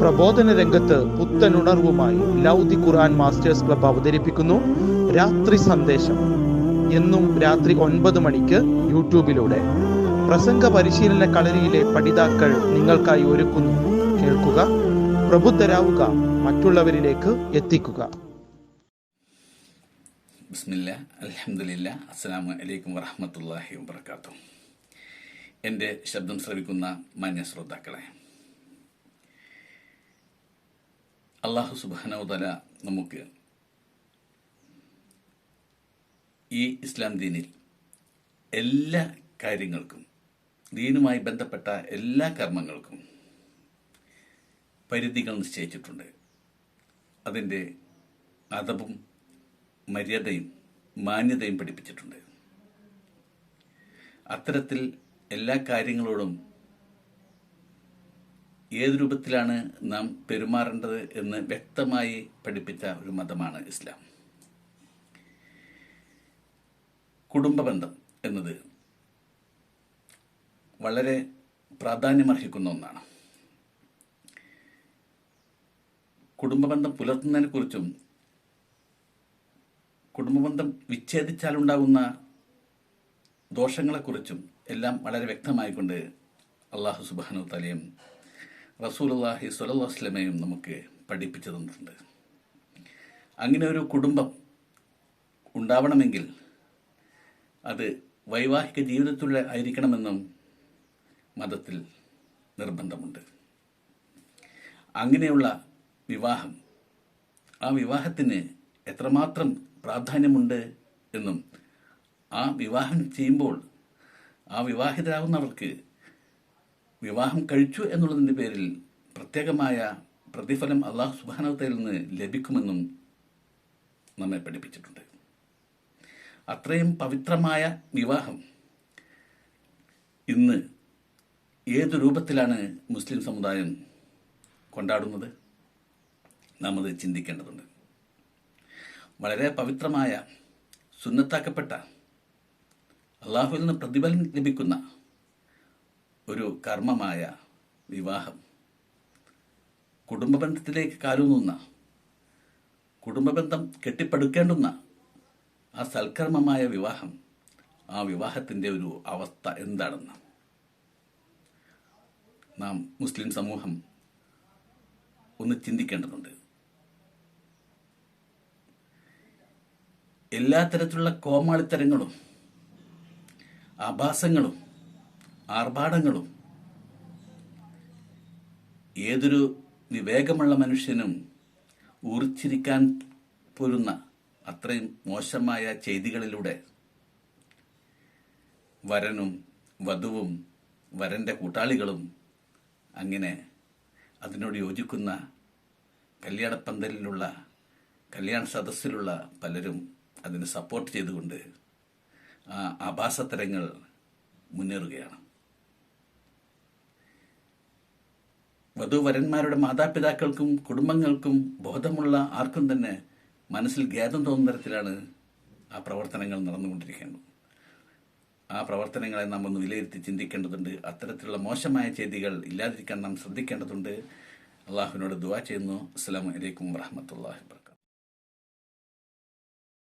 പ്രബോധന രംഗത്ത് പുത്തനുണർവുമായി ലൗദി ഖുർആൻ masters club അവതരിപ്പിക്കുന്നു. രാത്രി സന്ദേശം. എന്നും രാത്രി ഒൻപത് മണിക്ക് യൂട്യൂബിലൂടെ. പ്രസംഗ പരിശീലന കളരിയിലെ പഠിതാക്കൾ നിങ്ങൾക്കായി ഒരുക്കുന്നു. കേൾക്കുക പ്രബുദ്ധരാവുക മറ്റുള്ളവരിലേക്ക് എത്തിക്കുക. ബിസ്മില്ല അസ്സലാമു അലൈക്കും എന്റെ ശബ്ദം ശ്രവിക്കുന്ന മാന്യ ശ്രോതാക്കളെ അള്ളാഹു സുബാനവതല നമുക്ക് ഈ ഇസ്ലാം ദീനിൽ എല്ലാ കാര്യങ്ങൾക്കും ദീനുമായി ബന്ധപ്പെട്ട എല്ലാ കർമ്മങ്ങൾക്കും പരിധികൾ നിശ്ചയിച്ചിട്ടുണ്ട്. അതിന്റെ അതവും മര്യാദയും മാന്യതയും പഠിപ്പിച്ചിട്ടുണ്ട്. അത്തരത്തിൽ എല്ലാ കാര്യങ്ങളോടും ഏത് രൂപത്തിലാണ് നാം പെരുമാറേണ്ടത് എന്ന് വ്യക്തമായി പഠിപ്പിച്ച ഒരു മതമാണ് ഇസ്ലാം. കുടുംബബന്ധം എന്നത് വളരെ പ്രാധാന്യമർഹിക്കുന്ന ഒന്നാണ്. കുടുംബബന്ധം പുലർത്തുന്നതിനെക്കുറിച്ചും കുടുംബബന്ധം വിച്ഛേദിച്ചാലുണ്ടാകുന്ന ദോഷങ്ങളെക്കുറിച്ചും എല്ലാം വളരെ വ്യക്തമായിക്കൊണ്ട് അള്ളാഹു സുബാനു തലയും റസൂലുള്ളാഹി സ്വല്ലല്ലാഹു നമുക്ക് പഠിപ്പിച്ചു തന്നിട്ടുണ്ട്. അങ്ങനെ ഒരു കുടുംബം ഉണ്ടാവണമെങ്കിൽ അത് വൈവാഹിക ജീവിതത്തിലൂടെ ആയിരിക്കണമെന്നും മതത്തിൽ നിർബന്ധമുണ്ട്. അങ്ങനെയുള്ള വിവാഹം ആ വിവാഹത്തിന് എത്രമാത്രം പ്രാധാന്യമുണ്ട് എന്നും ആ വിവാഹം ചെയ്യുമ്പോൾ ആ വിവാഹിതരാകുന്നവർക്ക് വിവാഹം കഴിച്ചു എന്നുള്ളതിന്റെ പേരിൽ പ്രത്യേകമായ പ്രതിഫലം അള്ളാഹു സുബാനവത്തയിൽ നിന്ന് ലഭിക്കുമെന്നും നമ്മെ പഠിപ്പിച്ചിട്ടുണ്ട്. അത്രയും പവിത്രമായ വിവാഹം ഇന്ന് ഏത് രൂപത്തിലാണ് മുസ്ലിം സമുദായം കൊണ്ടാടുന്നത്? നാം അത് ചിന്തിക്കേണ്ടതുണ്ട്. വളരെ പവിത്രമായ സുന്നത്താക്കപ്പെട്ട അള്ളാഹുവിൽ നിന്ന് പ്രതിഫലം ലഭിക്കുന്ന ഒരു കർമ്മമായ വിവാഹം. കുടുംബബന്ധത്തിലേക്ക് കാലൂന്നുന്ന കുടുംബബന്ധം കെട്ടിപ്പടുക്കേണ്ടുന്ന ആ സൽക്കർമ്മമായ വിവാഹം ആ വിവാഹത്തിന്റെ ഒരു അവസ്ഥ എന്താണെന്ന്. നാം മുസ്ലിം സമൂഹം ഒന്ന് ചിന്തിക്കേണ്ടതുണ്ട്. എല്ലാ തരത്തിലുള്ള കോമാളിത്തരങ്ങളും ആഭാസങ്ങളും ആർഭാടങ്ങളും. ഏതൊരു വിവേകമുള്ള മനുഷ്യനും ഊർച്ചിരിക്കാൻ പോരുന്ന അത്രയും മോശമായ ചെയ്തികളിലൂടെ വരനും വധുവും വരന്റെ കൂട്ടാളികളും അങ്ങനെ അതിനോട് യോജിക്കുന്ന കല്യാണപ്പന്തലിലുള്ള കല്യാണ സദസ്സിലുള്ള പലരും അതിന് സപ്പോർട്ട് ചെയ്തുകൊണ്ട് ആ ആഭാസത്തരങ്ങൾ മുന്നേറുകയാണ്. വധുവരന്മാരുടെ മാതാപിതാക്കൾക്കും കുടുംബങ്ങൾക്കും ബോധമുള്ള ആർക്കും തന്നെ മനസ്സിൽ ഖേദം തോന്നുന്ന തരത്തിലാണ് ആ പ്രവർത്തനങ്ങൾ നടന്നുകൊണ്ടിരിക്കുന്നത് ആ പ്രവർത്തനങ്ങളെ നാം ഒന്ന് വിലയിരുത്തി ചിന്തിക്കേണ്ടതുണ്ട്. അത്തരത്തിലുള്ള മോശമായ ചെയ്തികൾ ഇല്ലാതിരിക്കാൻ നാം ശ്രദ്ധിക്കേണ്ടതുണ്ട്. അള്ളാഹുവിനോട് ദുവാ ചെയ്യുന്നു. അസ്സാം വലൈക്കും വാഹമത്തല്ലാ